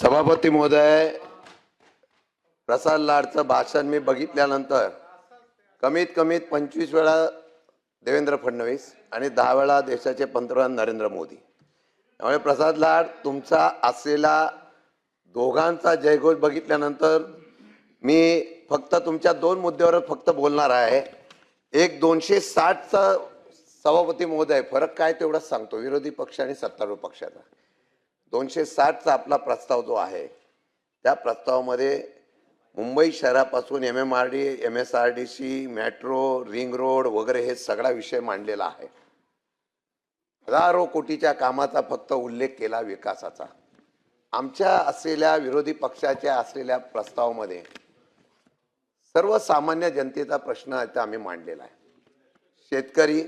सभापती महोदय प्रसाद लाडचं भाषण मी बघितल्यानंतर कमीत कमीत पंचवीस वेळा देवेंद्र फडणवीस आणि दहा वेळा देशाचे पंतप्रधान नरेंद्र मोदी. त्यामुळे प्रसाद लाड तुमचा असलेला दोघांचा जयघोष बघितल्यानंतर मी फक्त तुमच्या दोन मुद्द्यावर फक्त बोलणार आहे. एक दोनशे साठचा सभापती महोदय फरक काय तेवढाच सांगतो. विरोधी पक्ष आणि सत्तारूढ पक्षाचा. दोनशे साठचा आपला प्रस्ताव जो आहे त्या प्रस्तावामध्ये मुंबई शहरापासून M M R D M S R D C metro ring road वगैरे हे सगळा विषय मांडलेला आहे. हजारो कोटीच्या कामाचा फक्त उल्लेख केला विकासाचा. आमच्या असलेल्या विरोधी पक्षाच्या असलेल्या प्रस्तावामध्ये सर्वसामान्य जनतेचा प्रश्न आता आम्ही मांडलेला आहे. शेतकरी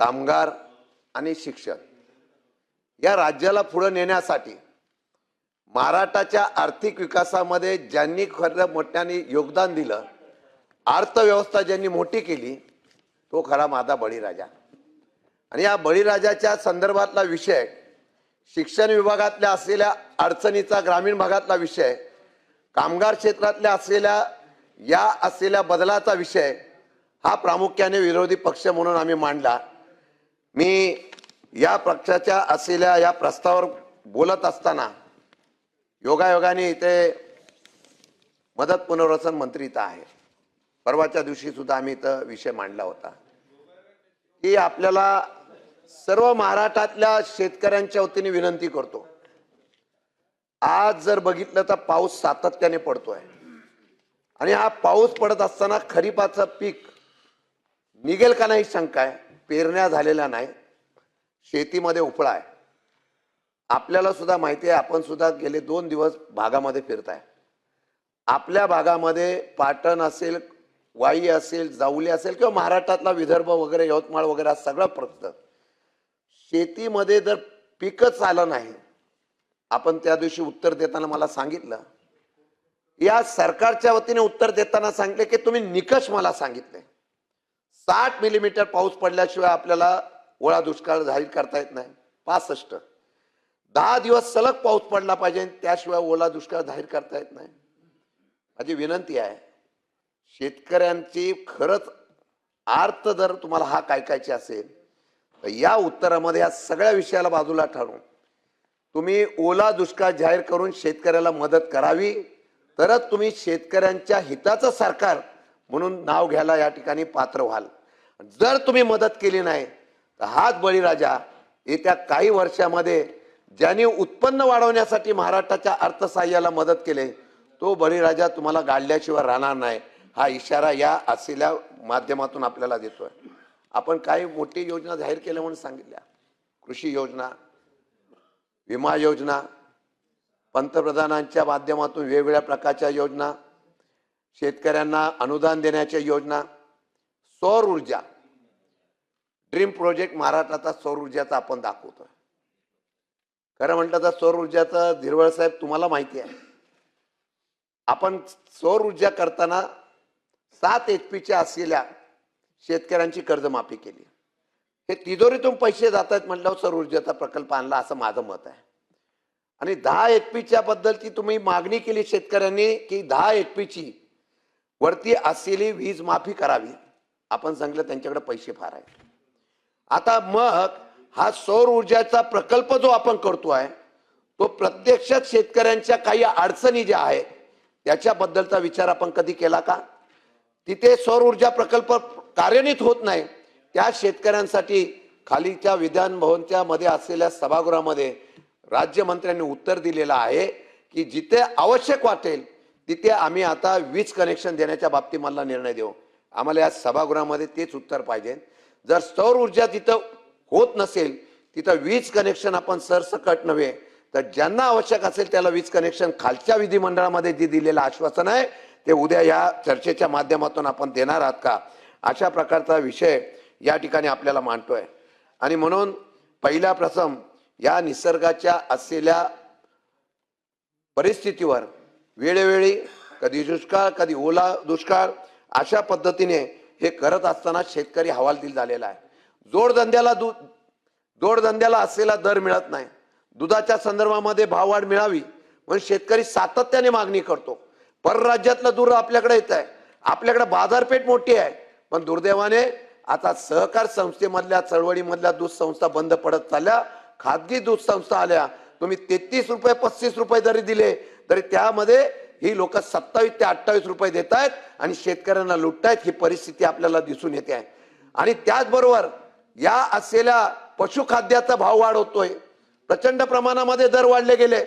कामगार आणि शिक्षण या राज्याला पुढे नेण्यासाठी महाराष्ट्राच्या आर्थिक विकासामध्ये ज्यांनी खरं मोठ्याने योगदान दिलं अर्थव्यवस्था ज्यांनी मोठी केली तो खरा माझा बळीराजा. आणि या बळीराजाच्या संदर्भातला विषय शिक्षण विभागातल्या असलेल्या अडचणीचा ग्रामीण भागातला विषय कामगार क्षेत्रातल्या असलेल्या या असलेल्या बदलाचा विषय हा प्रामुख्याने विरोधी पक्ष म्हणून आम्ही मांडला. मी या पक्षाच्या असलेल्या या प्रस्तावावर बोलत असताना योगायोगाने इथे मदत पुनर्वसन मंत्री इथं आहे. परवाच्या दिवशी सुद्धा आम्ही इथं विषय मांडला होता. की आपल्याला सर्व महाराष्ट्रातल्या शेतकऱ्यांच्या वतीने विनंती करतो. आज जर बघितलं तर पाऊस सातत्याने पडतोय. आणि हा पाऊस पडत असताना खरीपाचं पीक निघेल का नाही शंका आहे. पेरण्या झालेल्या नाही शेतीमध्ये उपळा आहे. आपल्याला सुद्धा माहिती आहे आपण सुद्धा गेले दोन दिवस भागामध्ये फिरताय. आपल्या भागामध्ये पाटण असेल वाई असेल जाऊली असेल किंवा महाराष्ट्रातला विदर्भ वगैरे यवतमाळ वगैरे सगळं प्रस्त शेतीमध्ये जर पिकच आलं नाही आपण त्या दिवशी उत्तर देताना मला सांगितलं. या सरकारच्या वतीने उत्तर देताना सांगितले की तुम्ही निकष मला सांगितले. साठ मिलीमीटर पाऊस पडल्याशिवाय आपल्याला ओळा दुष्काळ जाहीर करता येत नाही. पासष्ट. दहा दिवस सलग पाऊस पडला पाहिजे त्याशिवाय ओला दुष्काळ जाहीर करता येत नाही. माझी विनंती आहे शेतकऱ्यांची खरंच अर्थ जर तुम्हाला हा काय कायचे असेल तर या उत्तरामध्ये या सगळ्या विषयाला बाजूला ठरवून तुम्ही ओला दुष्काळ जाहीर करून शेतकऱ्याला मदत करावी तरच तुम्ही शेतकऱ्यांच्या हिताचं सरकार म्हणून नाव घ्यायला या ठिकाणी पात्र व्हाल. जर तुम्ही मदत केली नाही तर हाच बळीराजा येत्या काही वर्षामध्ये ज्यांनी उत्पन्न वाढवण्यासाठी महाराष्ट्राच्या अर्थसहाय्याला मदत केले तो बळीराजा तुम्हाला गाडल्याशिवाय राहणार नाही. हा इशारा या असलेल्या माध्यमातून आपल्याला देतोय. आपण काही मोठी योजना जाहीर केल्या म्हणून सांगितल्या. कृषी योजना विमा योजना पंतप्रधानांच्या माध्यमातून वेगवेगळ्या प्रकारच्या योजना शेतकऱ्यांना अनुदान देण्याच्या योजना सौर ऊर्जा ड्रीम प्रोजेक्ट महाराष्ट्राचा सौर ऊर्जाचा आपण दाखवतोय. खरं म्हटलं तर सौर ऊर्जाचं धिरवळ साहेब तुम्हाला माहिती आहे. आपण सौर ऊर्जा करताना सात एच पीच्या असलेल्या शेतकऱ्यांची कर्जमाफी केली. हे तिजोरीतून पैसे जात आहेत म्हटल्यावर सौर ऊर्जेचा प्रकल्प आणला असं माझं मत आहे. आणि दहा एच पीच्या बद्दलची तुम्ही मागणी केली शेतकऱ्यांनी की दहा एच पीची वरती असलेली वीज माफी करावी. आपण सांगितलं त्यांच्याकडे पैसे फार आहेत. आता मग हा सौर ऊर्जाचा प्रकल्प जो आपण करतो आहे तो प्रत्यक्षात शेतकऱ्यांच्या काही अडचणी ज्या आहेत त्याच्याबद्दलचा विचार आपण कधी केला का? तिथे सौर ऊर्जा प्रकल्प कार्यान्वित होत नाही त्या शेतकऱ्यांसाठी खालीच्या विधान भवनच्या मध्ये असलेल्या सभागृहामध्ये राज्यमंत्र्यांनी उत्तर दिलेलं आहे की जिथे आवश्यक वाटेल तिथे आम्ही आता वीज कनेक्शन देण्याच्या बाबतीत मला निर्णय देऊ. आम्हाला या सभागृहामध्ये तेच उत्तर पाहिजे. जर सौर ऊर्जा तिथं होत नसेल तिथं वीज कनेक्शन आपण सरसकट नव्हे तर ज्यांना आवश्यक असेल त्याला वीज कनेक्शन खालच्या विधिमंडळामध्ये जे दिलेलं आश्वासन आहे ते उद्या या चर्चेच्या माध्यमातून आपण देणार आहात का? अशा प्रकारचा विषय या ठिकाणी आपल्याला मांडतोय. आणि म्हणून पहिला प्रथम या निसर्गाच्या असलेल्या परिस्थितीवर वेळोवेळी कधी दुष्काळ कधी ओला दुष्काळ अशा पद्धतीने हे करत असताना शेतकरी हवालदिल झालेला आहे. जोडधंद्याला दूध जोडधंद्याला असलेला दर मिळत नाही. दुधाच्या संदर्भामध्ये भाववाढ मिळावी म्हणून शेतकरी सातत्याने मागणी करतो. परराज्यातलं दूध आपल्याकडे येत आहे. आपल्याकडे बाजारपेठ मोठी आहे. पण दुर्दैवाने आता सहकार संस्थेमधल्या चळवळीमधल्या दूध संस्था बंद पडत चालल्या. खाजगी दूध संस्था आल्या. तुम्ही तेहतीस रुपये पस्तीस रुपये जरी दिले तरी त्यामध्ये ही लोक सत्तावीस ते अठ्ठावीस रुपये देत आहेत आणि शेतकऱ्यांना लुटतायत ही परिस्थिती आपल्याला दिसून येते आहे. आणि त्याचबरोबर या असलेल्या पशुखाद्याचा भाव वाढ होतोय प्रचंड प्रमाणामध्ये दर वाढले गेले.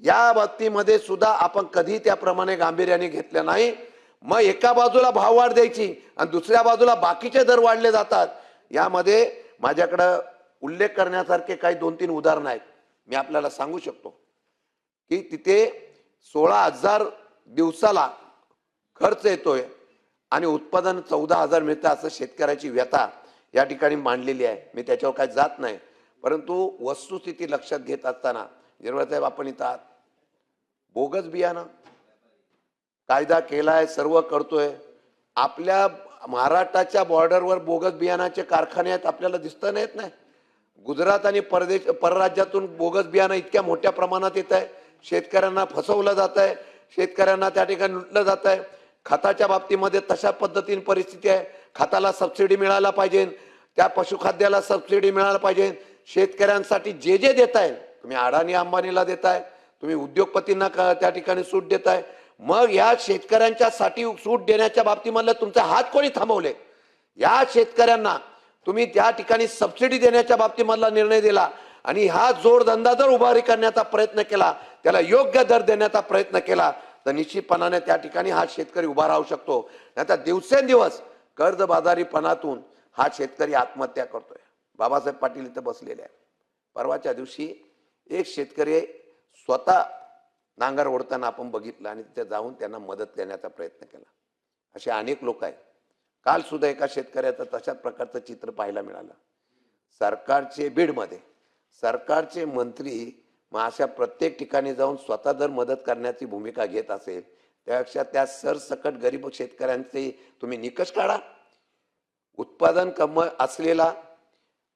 या बाबतीमध्ये सुद्धा आपण कधी त्याप्रमाणे गांभीर्याने घेतलं नाही. मग एका बाजूला भाव वाढ द्यायची आणि दुसऱ्या बाजूला बाकीचे दर वाढले जातात. यामध्ये माझ्याकडं उल्लेख करण्यासारखे काही दोन तीन उदाहरणं आहेत. मी आपल्याला सांगू शकतो. की तिथे सोळा हजार दिवसाला खर्च येतोय आणि उत्पादन चौदा हजार मिळतं असं शेतकऱ्याची व्यथा या ठिकाणी मांडलेली आहे. मी त्याच्यावर काय जात नाही. परंतु वस्तुस्थिती लक्षात घेत असताना साहेब आपण इथं आहात. बोगस बियाणं कायदा केलाय सर्व करतोय. आपल्या महाराष्ट्राच्या बॉर्डरवर बोगस बियाणाचे कारखाने आहेत आपल्याला दिसता येत नाही गुजरात आणि परदेश परराज्यातून बोगस बियाणं इतक्या मोठ्या प्रमाणात येत आहे. शेतकऱ्यांना फसवलं जात आहे शेतकऱ्यांना त्या ठिकाणी लुटलं जात आहे खताच्या बाबतीमध्ये तशा पद्धतीने परिस्थिती आहे. खताला सबसिडी मिळायला पाहिजे. त्या पशुखाद्याला सबसिडी मिळायला पाहिजे. शेतकऱ्यांसाठी जे जे देताय तुम्ही अडाणी अंबानीला देताय तुम्ही उद्योगपतींना त्या ठिकाणी सूट देताय. मग या शेतकऱ्यांच्या साठी सूट देण्याच्या बाबतीमधले तुमचे हात कोणी थांबवले? या शेतकऱ्यांना तुम्ही त्या ठिकाणी सबसिडी देण्याच्या बाबतीमधला निर्णय दिला आणि हा जोडधंदा जर उभारी करण्याचा प्रयत्न केला त्याला योग्य दर देण्याचा प्रयत्न केला तर निश्चितपणाने त्या ठिकाणी हा शेतकरी उभा राहू शकतो. नाहीतर दिवसेंदिवस कर्जबाजारीपणातून हा शेतकरी आत्महत्या करतोय. बाबासाहेब पाटील इथं बसलेले आहे परवाच्या दिवशी एक शेतकरी स्वतः नांगर ओढताना आपण बघितलं आणि तिथे जाऊन त्यांना मदत करण्याचा प्रयत्न केला. असे अनेक लोक आहेत. काल सुद्धा एका शेतकऱ्याचं तशाच प्रकारचं चित्र पाहायला मिळालं. सरकारचे बीडमध्ये सरकारचे मंत्री मग अशा प्रत्येक ठिकाणी जाऊन स्वतः जर मदत करण्याची भूमिका घेत असेल त्यापेक्षा त्या सरसकट गरीब शेतकऱ्यांचे तुम्ही निकष काढा. उत्पादन कम असलेला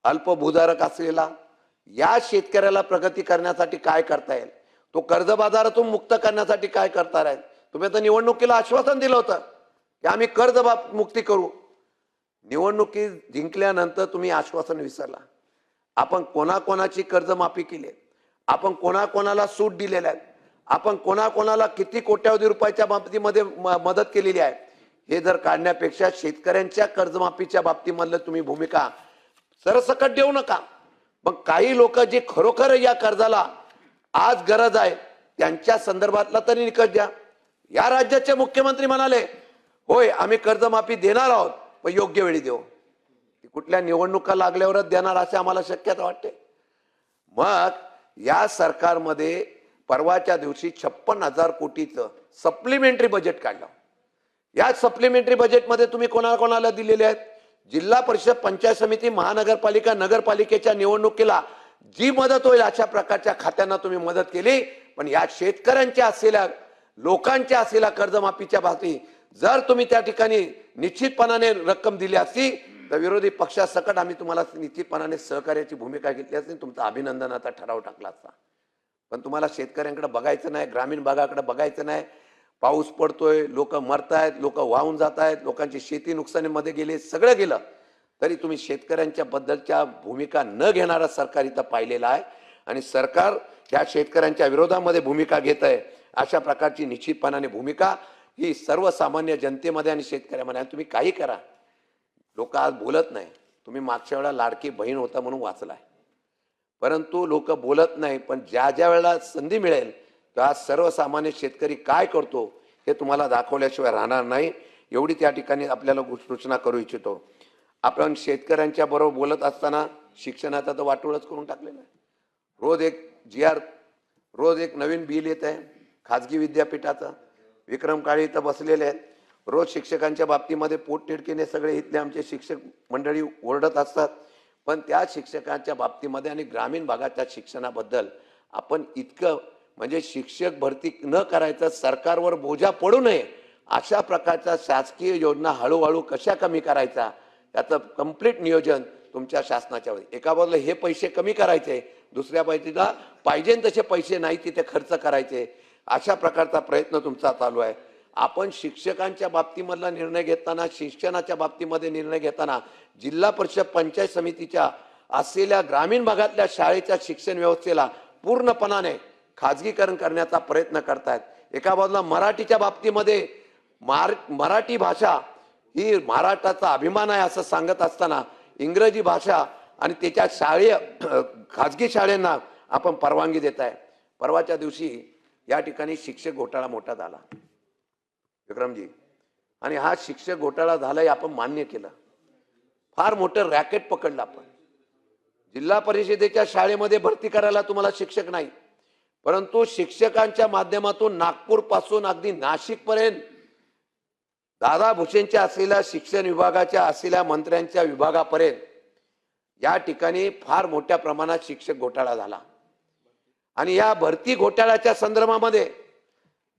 अल्पभूधारक असलेला या शेतकऱ्याला प्रगती करण्यासाठी काय करता येईल? तो कर्ज बाजारातून मुक्त करण्यासाठी काय करता राहील? तुम्ही आता निवडणुकीला आश्वासन दिलं होतं की आम्ही कर्ज बाब मुक्ती करू. निवडणुकी जिंकल्यानंतर तुम्ही आश्वासन विसरला. आपण कोणाकोणाची कर्जमाफी केली आपण कोणाकोणाला सूट दिलेल्या आहेत आपण कोणाकोणाला किती कोट्यावधी रुपयाच्या बाबतीमध्ये म- मदत केलेली आहे? हे जर काढण्यापेक्षा शेतकऱ्यांच्या कर्जमाफीच्या बाबतीमधलं तुम्ही भूमिका सरसकट देऊ नका. पण काही लोक जे खरोखर या कर्जाला आज गरज आहे त्यांच्या संदर्भातला तरी निकष द्या. या राज्याचे मुख्यमंत्री म्हणाले होय आम्ही कर्जमाफी देणार आहोत पण योग्य वेळी देऊ. कुठल्या निवडणुका लागल्यावरच देणार असे आम्हाला शक्यता वाटते. मग या सरकारमध्ये परवाच्या दिवशी छप्पन हजार कोटीचं सप्लिमेंटरी बजेट काढलं. या सप्लिमेंटरी बजेटमध्ये तुम्ही कोणाला कोणाला दिलेले आहेत? जिल्हा परिषद पंचायत समिती महानगरपालिका नगरपालिकेच्या निवडणुकीला जी मदत होईल अशा प्रकारच्या खात्यांना तुम्ही मदत केली. पण या शेतकऱ्यांच्या असलेल्या लोकांच्या असलेल्या कर्जमाफीच्या बाबतीत जर तुम्ही त्या ठिकाणी निश्चितपणाने रक्कम दिली असती तर विरोधी पक्षासकट आम्ही तुम्हाला निश्चितपणाने सहकार्याची भूमिका घेतली असते तुमचा अभिनंदनाचा ठराव टाकला असता. पण तुम्हाला शेतकऱ्यांकडे बघायचं नाही ग्रामीण भागाकडे बघायचं नाही. पाऊस पडतोय लोक मरतायत लोक वाहून जात आहेत लोकांची शेती नुकसानीमध्ये गेले सगळं गेलं. तरी तुम्ही शेतकऱ्यांच्या बद्दलच्या भूमिका न घेणारा सरकार इथं पाहिलेला आहे. आणि सरकार ह्या शेतकऱ्यांच्या विरोधामध्ये भूमिका घेत आहे अशा प्रकारची निश्चितपणाने भूमिका ही सर्वसामान्य जनतेमध्ये आणि शेतकऱ्यामध्ये आणि तुम्ही काही करा. लोक आज बोलत नाही. तुम्ही मागच्या वेळेला लाडकी बहीण होता म्हणून वाचलाय. परंतु लोक बोलत नाही पण ज्या ज्या वेळेला संधी मिळेल तेव्हा सर्वसामान्य शेतकरी काय करतो हे तुम्हाला दाखवल्याशिवाय राहणार नाही. एवढी त्या ठिकाणी आपल्याला सूचना करू इच्छितो. आपण शेतकऱ्यांच्या बरोबर बोलत असताना शिक्षणाचा तर वाटोळच करून टाकलेला आहे. रोज एक जी आर रोज एक नवीन बिल येत आहे खाजगी विद्यापीठाचं. विक्रम काळे इथं बसलेले आहेत. रोज शिक्षकांच्या बाबतीमध्ये पोटतिडकीने सगळे इथले आमचे शिक्षक मंडळी ओरडत असतात. पण त्या शिक्षकांच्या बाबतीमध्ये आणि ग्रामीण भागाच्या शिक्षणाबद्दल आपण इतकं म्हणजे शिक्षक भरती न करायचं सरकारवर बोजा पडू नये अशा प्रकारच्या शासकीय योजना हळूहळू कशा कमी करायचा त्याचं कंप्लीट नियोजन तुमच्या शासनाच्या वेळी एका बाजूला हे पैसे कमी करायचे दुसऱ्या बाजूला पाहिजे तसे पैसे नाही तिथे खर्च करायचे अशा प्रकारचा प्रयत्न तुमचा चालू आहे. आपण शिक्षकांच्या बाबतीमधला निर्णय घेताना शिक्षणाच्या बाबतीमध्ये निर्णय घेताना जिल्हा परिषद पंचायत समितीच्या असलेल्या ग्रामीण भागातल्या शाळेच्या शिक्षण व्यवस्थेला पूर्णपणाने खाजगीकरण करण्याचा प्रयत्न करतायत. एका बाजूला मराठीच्या बाबतीमध्ये मार मराठी भाषा ही महाराष्ट्राचा अभिमान आहे असं सांगत असताना इंग्रजी भाषा आणि त्याच्या शाळेय खाजगी शाळेंना आपण परवानगी देत आहे परवाच्या दिवशी या ठिकाणी शिक्षक घोटाळा मोठा झाला. विक्रमजी. आणि हा शिक्षक घोटाळा झालाय आपण मान्य केलं. फार मोठं रॅकेट पकडलं आपण. जिल्हा परिषदेच्या शाळेमध्ये भरती करायला तुम्हाला शिक्षक नाही. परंतु शिक्षकांच्या माध्यमातून नागपूरपासून अगदी नाशिक पर्यंत दादा भुसेंच्या असलेल्या शिक्षण विभागाच्या असलेल्या मंत्र्यांच्या विभागापर्यंत या ठिकाणी फार मोठ्या प्रमाणात शिक्षक घोटाळा झाला. आणि या भरती घोटाळ्याच्या संदर्भामध्ये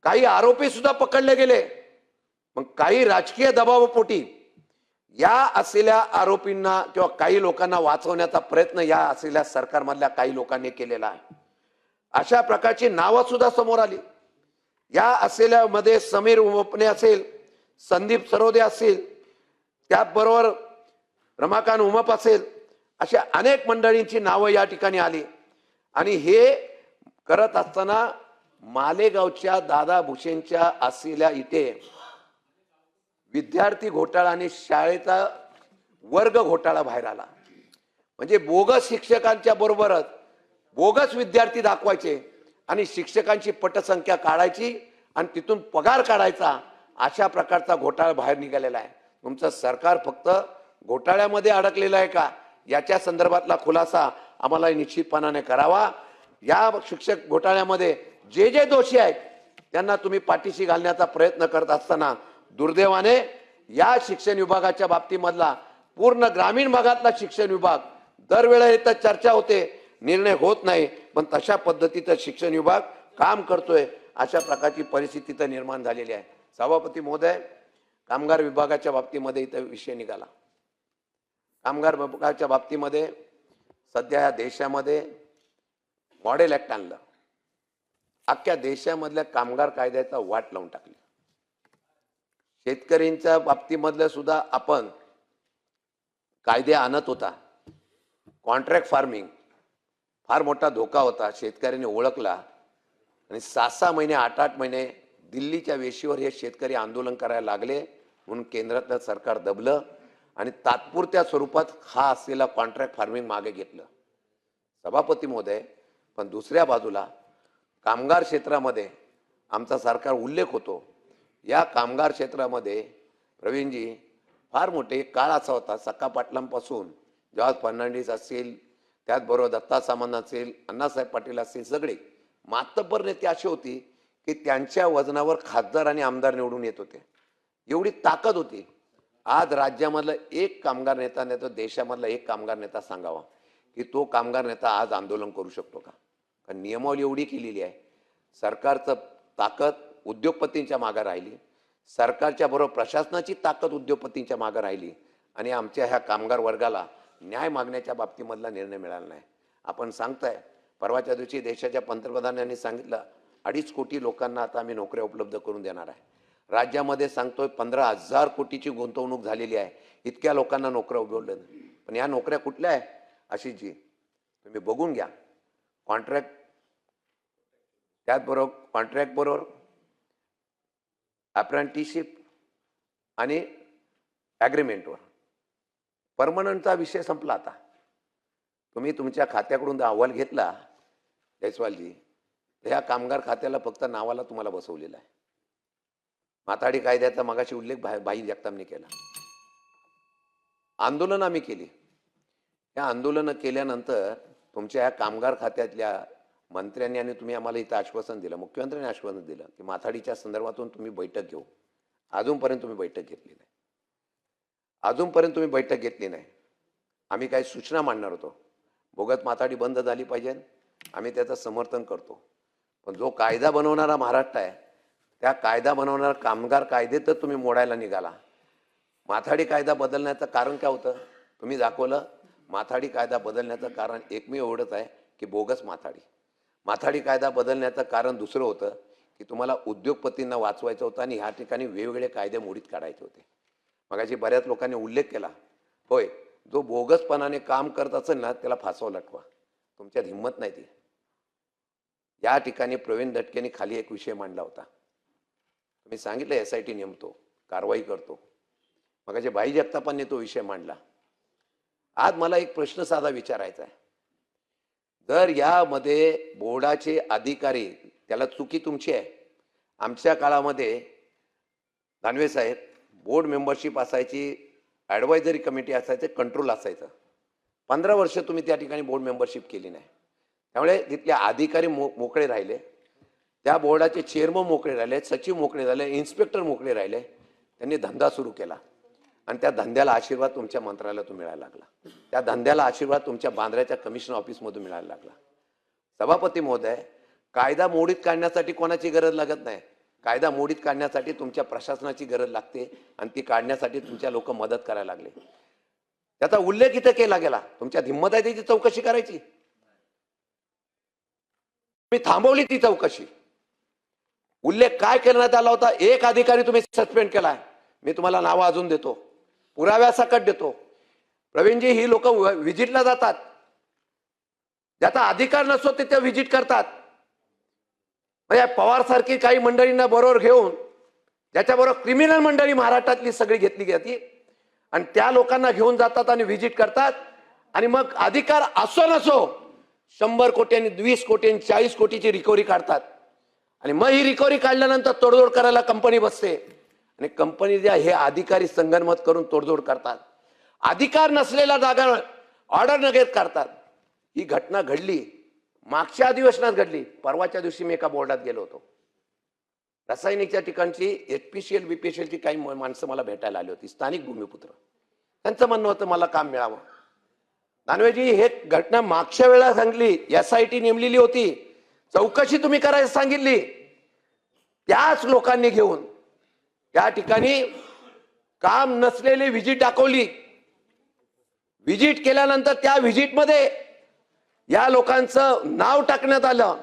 काही आरोपी सुद्धा पकडले गेले. मग काही राजकीय दबावापोटी या असलेल्या आरोपींना किंवा काही लोकांना वाचवण्याचा प्रयत्न या असलेल्या सरकारमधल्या काही लोकांनी केलेला आहे. अशा प्रकारची नावं सुद्धा समोर आली. या असलेल्या मध्ये समीर उमपणे असेल संदीप सरोदे असेल त्याचबरोबर रमाकांत उमप असेल अशा अनेक मंडळींची नावं या ठिकाणी आली. आणि हे करत असताना मालेगावच्या दादा भुसेंच्या असलेल्या इथे विद्यार्थी घोटाळा आणि शाळेचा वर्ग घोटाळा बाहेर आला. म्हणजे बोगस शिक्षकांच्या बरोबरच बोगस विद्यार्थी दाखवायचे आणि शिक्षकांची पटसंख्या काढायची आणि तिथून पगार काढायचा अशा प्रकारचा घोटाळा बाहेर निघालेला आहे. तुमचं सरकार फक्त घोटाळ्यामध्ये अडकलेलं आहे का? याच्या संदर्भातला खुलासा आम्हाला निश्चितपणाने करावा. या शिक्षक घोटाळ्यामध्ये जे जे दोषी आहेत त्यांना तुम्ही पाठीशी घालण्याचा प्रयत्न करत असताना दुर्दैवाने या शिक्षण विभागाच्या बाबतीमधला पूर्ण ग्रामीण भागातला शिक्षण विभाग दरवेळेला इथं चर्चा होते निर्णय होत नाही पण तशा पद्धतीचं शिक्षण विभाग काम करतोय अशा प्रकारची परिस्थिती तर निर्माण झालेली आहे. सभापती महोदय कामगार विभागाच्या बाबतीमध्ये इथं विषय निघाला. कामगार विभागाच्या बाबतीमध्ये सध्या या देशामध्ये मॉडेल ॲक्ट आणलं. अख्ख्या देशामधल्या कामगार कायद्याचा वाट लावून टाकली. शेतकऱ्यांच्या बाबतीमधलं सुद्धा आपण कायदे आणत होता. कॉन्ट्रॅक्ट फार्मिंग फार मोठा धोका होता. शेतकऱ्यांनी ओळखला. आणि सहा सहा महिने आठ आठ महिने दिल्लीच्या वेशीवर हे शेतकरी आंदोलन करायला लागले. म्हणून केंद्रातलं सरकार दबलं. आणि तात्पुरत्या स्वरूपात हा असलेला कॉन्ट्रॅक्ट फार्मिंग मागे घेतलं. सभापती महोदय पण दुसऱ्या बाजूला कामगार क्षेत्रामध्ये आमचा सरकार उल्लेख होतो. या कामगार क्षेत्रामध्ये प्रवीणजी फार मोठे काळ असा होता सक्का पाटलांपासून जवाहर फर्नांडिस असतील त्याचबरोबर दत्ता सामंत असेल अण्णासाहेब पाटील असतील सगळे मातब्बर नेते असे होती की त्यांच्या वजनावर खासदार आणि आमदार निवडून येत होते. एवढी ताकद होती. आज राज्यामधला एक कामगार नेता नाही तर देशामधला एक कामगार नेता सांगावा की तो कामगार नेता आज आंदोलन करू शकतो का? कारण नियमावली एवढी केलेली आहे. सरकारचं ताकद उद्योगपतींच्या मागं राहिली. सरकारच्या बरोबर प्रशासनाची ताकद उद्योगपतींच्या मागं राहिली. आणि आमच्या ह्या कामगार वर्गाला न्याय मागण्याच्या बाबतीमधला निर्णय मिळाला नाही. आपण सांगताय परवाच्या दिवशी देशाच्या पंतप्रधानांनी सांगितलं अडीच कोटी लोकांना आता आम्ही नोकऱ्या उपलब्ध करून देणार आहे. राज्यामध्ये सांगतोय पंधरा हजार कोटीची गुंतवणूक झालेली आहे. इतक्या लोकांना नोकऱ्या उपलब्ध पण या नोकऱ्या कुठल्या आहे? अशी जी तुम्ही बघून घ्या. कॉन्ट्रॅक्ट त्याचबरोबर कॉन्ट्रॅक्ट बरोबर अप्रेंटिसशिप आणि ॲग्रीमेंटवर परमनंटचा विषय संपला आता. तुम्ही तुमच्या खात्याकडून अहवाल घेतला जयस्वालजी तर ह्या कामगार खात्याला फक्त नावाला तुम्हाला बसवलेलं आहे. माथाडी कायद्याचा मगाशी उल्लेख भाई भाई जगतामने केला. आंदोलन आम्ही केली. या आंदोलनं केल्यानंतर तुमच्या या कामगार खात्यातल्या मंत्र्यांनी आणि तुम्ही आम्हाला इथं आश्वासन दिलं मुख्यमंत्र्यांनी आश्वासन दिलं की माथाडीच्या संदर्भातून तुम्ही बैठक घेऊ. अजूनपर्यंत तुम्ही बैठक घेतली नाही. अजूनपर्यंत तुम्ही बैठक घेतली नाही. आम्ही काही सूचना मांडणार होतो. भोगत माथाडी बंद झाली पाहिजे. आम्ही त्याचं समर्थन करतो. पण जो कायदा बनवणारा महाराष्ट्र आहे त्या कायदा बनवणारा कामगार कायदे तर तुम्ही मोडायला निघाला. माथाडी कायदा बदलण्याचं कारण काय होतं? तुम्ही दाखवलं माथाडी कायदा बदलण्याचं कारण एकमेव एवढंच आहे की बोगस माथाडी. माथाडी कायदा बदलण्याचं कारण दुसरं होतं की तुम्हाला उद्योगपतींना वाचवायचं होतं आणि ह्या ठिकाणी वेगवेगळे कायदे मोडीत काढायचे होते. मगाशी बऱ्याच लोकांनी उल्लेख केला होय जो बोगसपणाने काम करत असेल ना त्याला फासवा लटवा. तुमच्यात हिंमत नाही ती. या ठिकाणी प्रवीण दटकेने खाली एक विषय मांडला होता. मी सांगितलं एस आय टी नेमतो कारवाई करतो. मगाशी भाई जगतापांनी तो विषय मांडला. आज मला एक प्रश्न साधा विचारायचा आहे. जर यामध्ये बोर्डाचे अधिकारी त्याला चुकी तुमची आहे. आमच्या काळामध्ये दानवे साहेब बोर्ड मेंबरशिप असायची ॲडवायझरी कमिटी असायचं कंट्रोल असायचं. पंधरा वर्ष तुम्ही त्या ठिकाणी बोर्ड मेंबरशिप केली नाही. त्यामुळे तिथले अधिकारी मो मोकळे राहिले. त्या बोर्डाचे चेअरमन मोकळे राहिले सचिव मोकळे झाले इन्स्पेक्टर मोकळे राहिले. त्यांनी धंदा सुरू केला. आणि त्या धंद्याला आशीर्वाद तुमच्या मंत्रालयातून मिळायला लागला. त्या धंद्याला आशीर्वाद तुमच्या बांद्र्याच्या कमिशन ऑफिसमधून मिळायला लागला. सभापती महोदय कायदा मोडीत काढण्यासाठी कोणाची गरज लागत नाही. कायदा मोडीत काढण्यासाठी तुमच्या प्रशासनाची गरज लागते आणि ती काढण्यासाठी तुमच्या लोक मदत करायला लागले. त्याचा उल्लेख इथं केला गेला. तुमच्या हिंमत आहे त्याची चौकशी करायची. मी थांबवली ती चौकशी. उल्लेख काय करण्यात आला होता? एक अधिकारी तुम्ही सस्पेंड केलाय. मी तुम्हाला नावं अजून देतो. पुराव्यासकट देतो. प्रवीणजी ही लोक व्हिजिटला जातात. ज्याचा अधिकार नसतो ते त्या व्हिजिट करतात. म्हणजे पवारसारखी काही मंडळींना बरोबर घेऊन ज्याच्याबरोबर क्रिमिनल मंडळी महाराष्ट्रातली सगळी घेतली जाते आणि त्या लोकांना घेऊन जातात आणि व्हिजिट करतात. आणि मग अधिकार असो नसो शंभर कोटी आणि वीस कोटी आणि चाळीस कोटीची रिकव्हरी काढतात. आणि मग ही रिकव्हरी काढल्यानंतर तोडजोड करायला कंपनी बसते. आणि कंपनी ज्या हे अधिकारी संगनमत करून तोडजोड करतात. अधिकार नसलेल्या जागा ऑर्डर न घेत करतात. ही घटना घडली. मागच्या अधिवेशनात घडली. परवाच्या दिवशी मी एका बोर्डात गेलो होतो. रासायनिकच्या ठिकाणची एचपीसीएल एलची काही माणसं मला भेटायला आली होती. स्थानिक भूमिपुत्र. त्यांचं म्हणणं होतं मला काम मिळावं. दानवेजी हे घटना मागच्या वेळा सांगली एस आय टी नेमलेली होती. चौकशी तुम्ही करायला सांगितली. त्याच लोकांनी घेऊन त्या ठिकाणी काम नसलेली व्हिजिट दाखवली. व्हिजिट केल्यानंतर त्या व्हिजिटमध्ये या लोकांचं नाव टाकण्यात आलं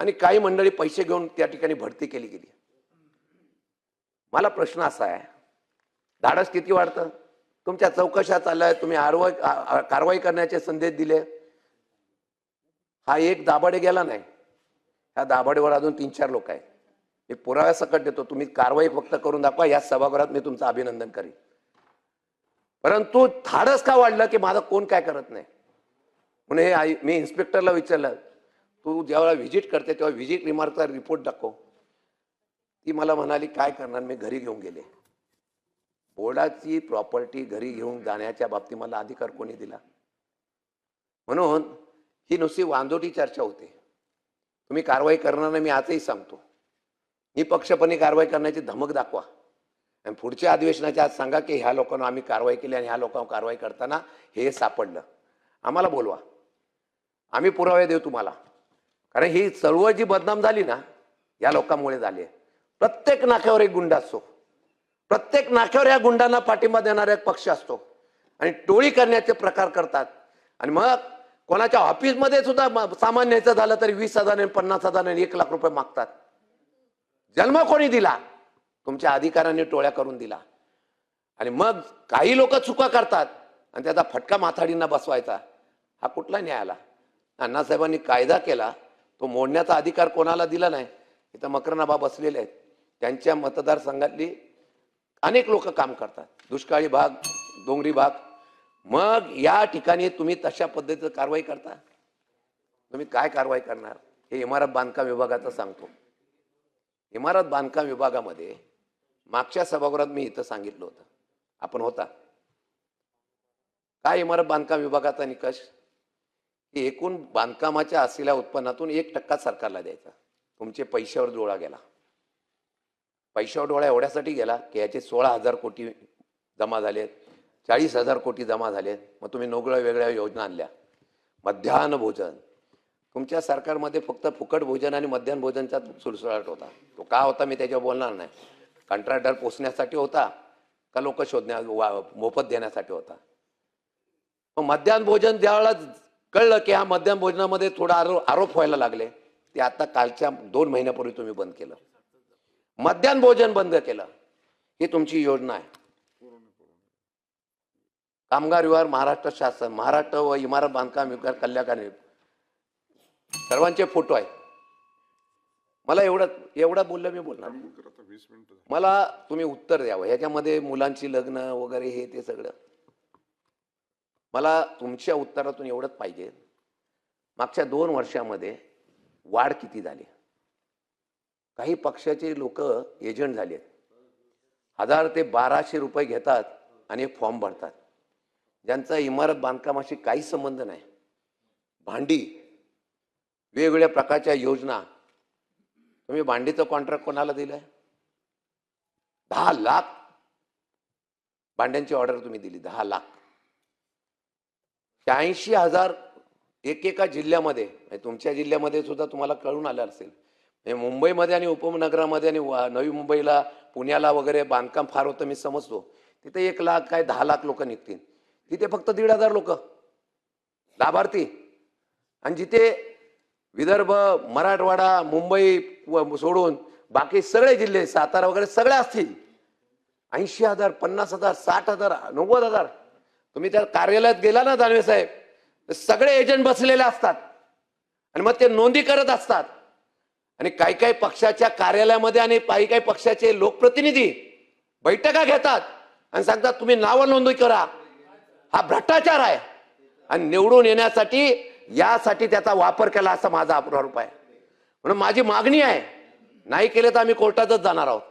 आणि काही मंडळी पैसे घेऊन त्या ठिकाणी भरती केली गेली. मला प्रश्न असा आहे. धाडस किती वाढतं? तुमच्या चौकशा चालल्या तुम्ही आरवाई कारवाई करण्याचे संदेश दिले. हा एक दाभाडे गेला नाही. ह्या दाभाडेवर अजून तीन चार लोक आहेत. मी पुराव्यासकट देतो. तुम्ही कारवाई फक्त करून दाखवा या सभागृहात मी तुमचं अभिनंदन करीन. परंतु धाडस का वाढलं की माझं कोण काय करत नाही? म्हणून आई मी इन्स्पेक्टरला विचारलं तू जेव्हा व्हिजिट करते तेव्हा व्हिजिट रिमार्कचा रिपोर्ट दाखव. ती मला म्हणाली काय करणार? मी घरी घेऊन गेले. बोर्डाची प्रॉपर्टी घरी घेऊन जाण्याच्या बाबतीत मला अधिकार कोणी दिला? म्हणून ही नुसती वांदोटी चर्चा होते. तुम्ही कारवाई करणार नाही मी आजही सांगतो. निपक्षपणे कारवाई करण्याची धमक दाखवा. आणि पुढच्या अधिवेशनाच्या आज सांगा की ह्या लोकांना आम्ही कारवाई केली आणि ह्या लोकांवर कारवाई करताना हे सापडलं. आम्हाला बोलवा. आम्ही पुरावे देऊ तुम्हाला. कारण ही चळवळ जी बदनाम झाली ना या लोकांमुळे झाली आहे. प्रत्येक नाक्यावर एक गुंड असतो. प्रत्येक नाक्यावर या गुंडांना पाठिंबा देणारा एक पक्ष असतो. आणि टोळी करण्याचे प्रकार करतात. आणि मग कोणाच्या ऑफिसमध्ये सुद्धा सामान्याचं झालं तरी वीस हजार आणि पन्नास हजार आणि एक लाख रुपये मागतात. जन्म कोणी दिला? तुमच्या अधिकाराने टोळ्या करून दिला. आणि मग काही लोक चुका करतात आणि त्याचा फटका माथाडींना बसवायचा. हा कुठला न्याय आला? अण्णासाहेबांनी कायदा केला. तो मोडण्याचा अधिकार कोणाला दिला नाही? इथं मकरनाबा बसलेले आहेत. त्यांच्या मतदारसंघातली अनेक लोक काम करतात. दुष्काळी भाग डोंगरी भाग. मग या ठिकाणी तुम्ही तशा पद्धतीचं कारवाई करता? तुम्ही काय कारवाई करणार? हे इमारत बांधकाम विभागाचं सांगतो. इमारत बांधकाम विभागामध्ये मागच्या सभागृहात मी इथं सांगितलं होतं. आपण होता. काय इमारत बांधकाम विभागाचा निकष? की एकूण बांधकामाच्या असलेल्या उत्पन्नातून एक टक्का सरकारला द्यायचा. तुमचे पैशावर डोळा गेला. पैशावर डोळा एवढ्यासाठी गेला की याचे सोळा हजार कोटी जमा झालेत चाळीस हजार कोटी जमा झालेत. मग तुम्ही नोगळ्या वेगळ्या योजना आणल्या. मध्यान्ह भोजन तुमच्या सरकारमध्ये फक्त फुकट भोजन आणि मध्यान्ह भोजनचा सुळसुळाट होता. तो का होता मी त्याच्यावर बोलणार नाही. कंत्राटदार पोचण्यासाठी होता का लोक शोधण्या वा- मोफत देण्यासाठी होता? मग मध्यान्ह भोजन ज्यावेळेला कळलं की हा मध्याह्न भोजनामध्ये थोडा आरो आरोप व्हायला लागले ते आता कालच्या दोन महिन्यापूर्वी तुम्ही बंद केलं. मध्याह्न भोजन बंद केलं. ही तुमची योजना आहे. कामगार विभाग महाराष्ट्र शासन महाराष्ट्र व इमारत बांधकाम विभाग कल्याण सर्वांचे फोटो आहेत मला एवढं एवढं बोललं मी बोलणार मला तुम्ही उत्तर द्यावं. ह्याच्यामध्ये मुलांची लग्न वगैरे हे ते सगळं. मला तुमच्या उत्तरातून एवढंच पाहिजे. मागच्या दोन वर्षामध्ये वाढ किती झाली? काही पक्षाचे लोक एजंट झाले आहेत हजार ते बाराशे रुपये घेतात आणि फॉर्म भरतात. ज्यांचा इमारत बांधकामाशी काही संबंध नाही. भांडी वेगवेगळ्या प्रकारच्या योजना. तुम्ही भांडीचं कॉन्ट्रॅक्ट कोणाला दिलं दहा लाख. भांड्यांची ऑर्डर तुम्ही दिली दहा लाख. शहाऐंशी हजार एकेका जिल्ह्यामध्ये म्हणजे तुमच्या जिल्ह्यामध्ये सुद्धा तुम्हाला कळून आलं असेल. म्हणजे मुंबईमध्ये आणि उपनगरामध्ये आणि नवी मुंबईला पुण्याला वगैरे बांधकाम फार होतं मी समजतो. तिथे एक लाख काय दहा लाख लोक निघतील. तिथे फक्त दीड हजार लोक. लाभार्थी. आणि जिथे विदर्भ मराठवाडा मुंबई व सोडून बाकी सगळे जिल्हे सातारा वगैरे सगळे असतील. ऐंशी हजार पन्नास हजार साठ हजार नव्वद हजार. तुम्ही त्या कार्यालयात गेला ना दानवे साहेब सगळे एजंट बसलेले असतात. आणि मग ते नोंदी करत असतात. आणि काही काही पक्षाच्या कार्यालयामध्ये आणि काही काही पक्षाचे लोकप्रतिनिधी बैठका घेतात आणि सांगतात तुम्ही नावं नोंदणी करा. हा भ्रष्टाचार आहे. आणि निवडून येण्यासाठी यासाठी त्याचा वापर केला असा माझा आरोप आहे. म्हणून माझी मागणी आहे नाही केले तर आम्ही कोर्टातच जाणार आहोत.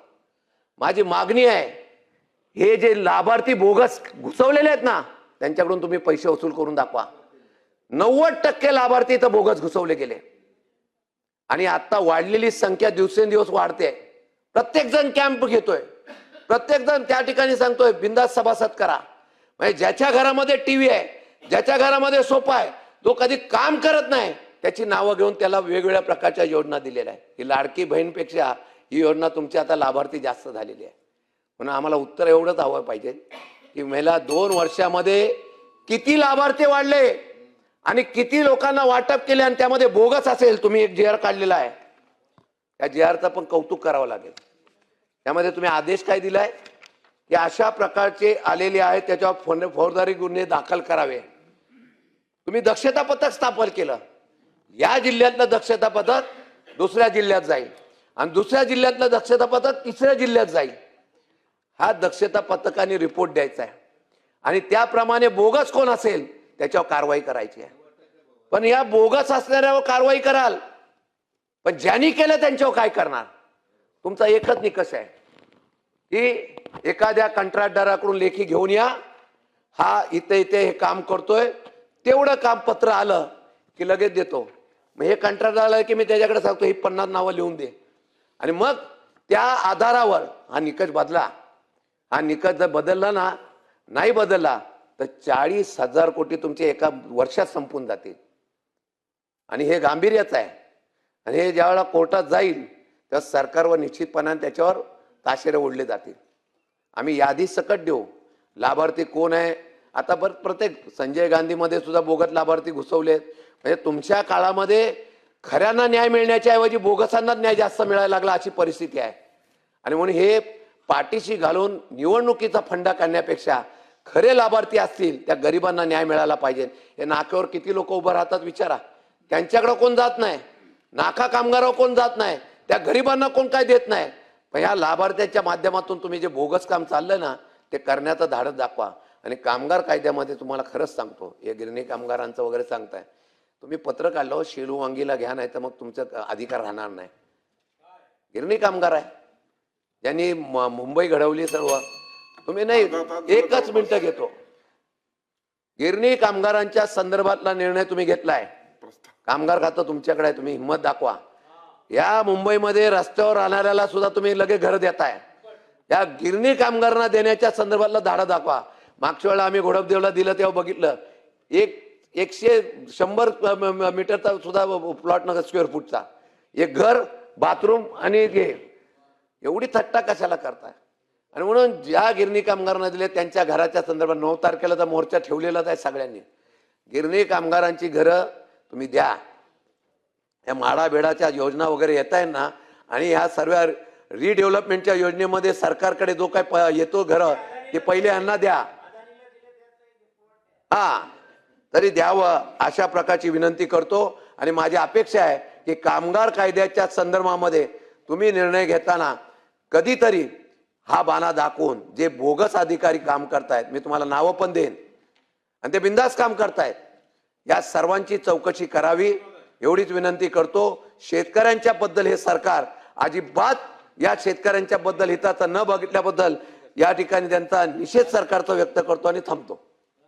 माझी मागणी आहे हे जे लाभार्थी बोगस घुसवलेले आहेत ना त्यांच्याकडून तुम्ही पैसे वसूल करून दाखवा. नव्वद टक्के लाभार्थी इथं बोगस घुसवले गेले. आणि आता वाढलेली संख्या दिवसेंदिवस वाढते. प्रत्येक जण कॅम्प घेतोय. प्रत्येक जण त्या ठिकाणी सांगतोय बिंदास सभासद करा. म्हणजे ज्याच्या घरामध्ये टीव्ही आहे ज्याच्या घरामध्ये सोफा आहे तो कधी काम करत नाही. त्याची नावं घेऊन त्याला वेगवेगळ्या प्रकारच्या योजना दिलेल्या आहे ही लाडकी बहीणपेक्षा ही योजना तुमची आता लाभार्थी जास्त झालेली आहे. म्हणून आम्हाला उत्तर एवढंच हवं पाहिजे की महिला दोन वर्षामध्ये किती लाभार्थी वाढले आणि किती लोकांना वाटप केले आणि त्यामध्ये बोगस असेल तुम्ही एक जी आर काढलेला आहे. त्या जी आरचं पण कौतुक करावं लागेल. त्यामध्ये तुम्ही आदेश काय दिलाय? की अशा प्रकारचे आलेले आहेत त्याच्यावर फौजदारी गुन्हे दाखल करावे. तुम्ही दक्षता पथक स्थापन केलं. या जिल्ह्यातलं दक्षता पथक दुसऱ्या जिल्ह्यात जाईल. आणि दुसऱ्या जिल्ह्यातलं दक्षता पथक तिसऱ्या जिल्ह्यात जाईल. हा दक्षता पथकाने रिपोर्ट द्यायचा आहे. आणि त्याप्रमाणे बोगस कोण असेल त्याच्यावर कारवाई करायची आहे. पण या बोगस असणाऱ्यावर कारवाई कराल. पण ज्यांनी केलं त्यांच्यावर काय करणार? तुमचा एकच निकष आहे. की एखाद्या कंत्राटदाराकडून लेखी घेऊन या. हा इथे इथे हे काम करतोय. तेवढं काम पत्र आलं की लगेच देतो. मग हे कंत्राट आलं की मी त्याच्याकडे सांगतो ही पन्नास नावं लिहून दे. आणि मग त्या आधारावर हा निकष बदला. हा निकष जर बदलला ना नाही बदलला तर चाळीस हजार कोटी तुमचे एका वर्षात संपून जातील. आणि हे गांभीर्यच आहे. आणि हे ज्यावेळेला कोर्टात जाईल तेव्हा सरकारवर निश्चितपणाने त्याच्यावर ताशेरे ओढले जातील. आम्ही यादी सकट देऊ. लाभार्थी कोण आहे आता परत प्रत्येक संजय गांधीमध्ये सुद्धा बोगस लाभार्थी घुसवलेत. म्हणजे तुमच्या काळामध्ये खऱ्यांना न्याय मिळण्याच्या ऐवजी बोगसांना न्याय जास्त मिळायला लागला अशी परिस्थिती आहे. आणि म्हणून हे पाठीशी घालून निवडणुकीचा फंडा काढण्यापेक्षा खरे लाभार्थी असतील त्या गरिबांना न्याय मिळाला पाहिजे. हे नाक्यावर किती लोक उभं राहतात विचारा. त्यांच्याकडं कोण जात नाही? नाका कामगारावर कोण जात नाही? त्या गरिबांना कोण काय देत नाही? पण ह्या लाभार्थ्यांच्या माध्यमातून तुम्ही जे बोगस काम चाललं ना ते करण्याचं धाडस दाखवा. आणि कामगार कायद्यामध्ये तुम्हाला खरंच सांगतो हे गिरणी कामगारांचं वगैरे सांगताय. तुम्ही पत्र काढलं शेलू वांगीला घ्या नाही तर मग तुमचं अधिकार राहणार नाही. गिरणी कामगार आहे. ज्यांनी मुंबई घडवली सर्व. तुम्ही नाही एकच मिनिटं घेतो. गिरणी कामगारांच्या संदर्भातला निर्णय तुम्ही घेतलाय. कामगार खातं तुमच्याकडे आहे तुम्ही हिंमत दाखवा. या मुंबईमध्ये रस्त्यावर राहणाऱ्याला सुद्धा तुम्ही लगेच घर देताय. या गिरणी कामगारांना देण्याच्या संदर्भातला धाडा दाखवा. मागच्या वेळेला आम्ही घोडपदेवला दिलं तेव्हा बघितलं. एक एकशे शंभर मीटरचा सुद्धा प्लॉट नका स्क्वेअर फूटचा एक घर बाथरूम आणि हे. एवढी थट्टा कशाला करताय? आणि म्हणून ज्या गिरणी कामगारांना दिले त्यांच्या घराच्या संदर्भात नऊ तारखेला तर मोर्चा ठेवलेलाच आहे सगळ्यांनी. गिरणी कामगारांची घरं तुम्ही द्या. या माडाबेडाच्या योजना वगैरे येत आहे ना आणि ह्या सर्व रिडेव्हलपमेंटच्या योजनेमध्ये सरकारकडे जो काय प- येतो घरं ते पहिले यांना द्या. हा तरी द्यावं अशा प्रकारची विनंती करतो. आणि माझी अपेक्षा आहे की कामगार कायद्याच्या संदर्भामध्ये तुम्ही निर्णय घेताना कधीतरी हा बाणा दाखवून जे बोगस अधिकारी काम करतायत मी तुम्हाला नावं पण देईन. आणि ते बिंदास काम करतायत. या सर्वांची चौकशी करावी एवढीच विनंती करतो. शेतकऱ्यांच्या बद्दल हे सरकार अजिबात या शेतकऱ्यांच्या बद्दल हिताचं न बघितल्याबद्दल या ठिकाणी त्यांचा निषेध सरकारचा व्यक्त करतो आणि थांबतो.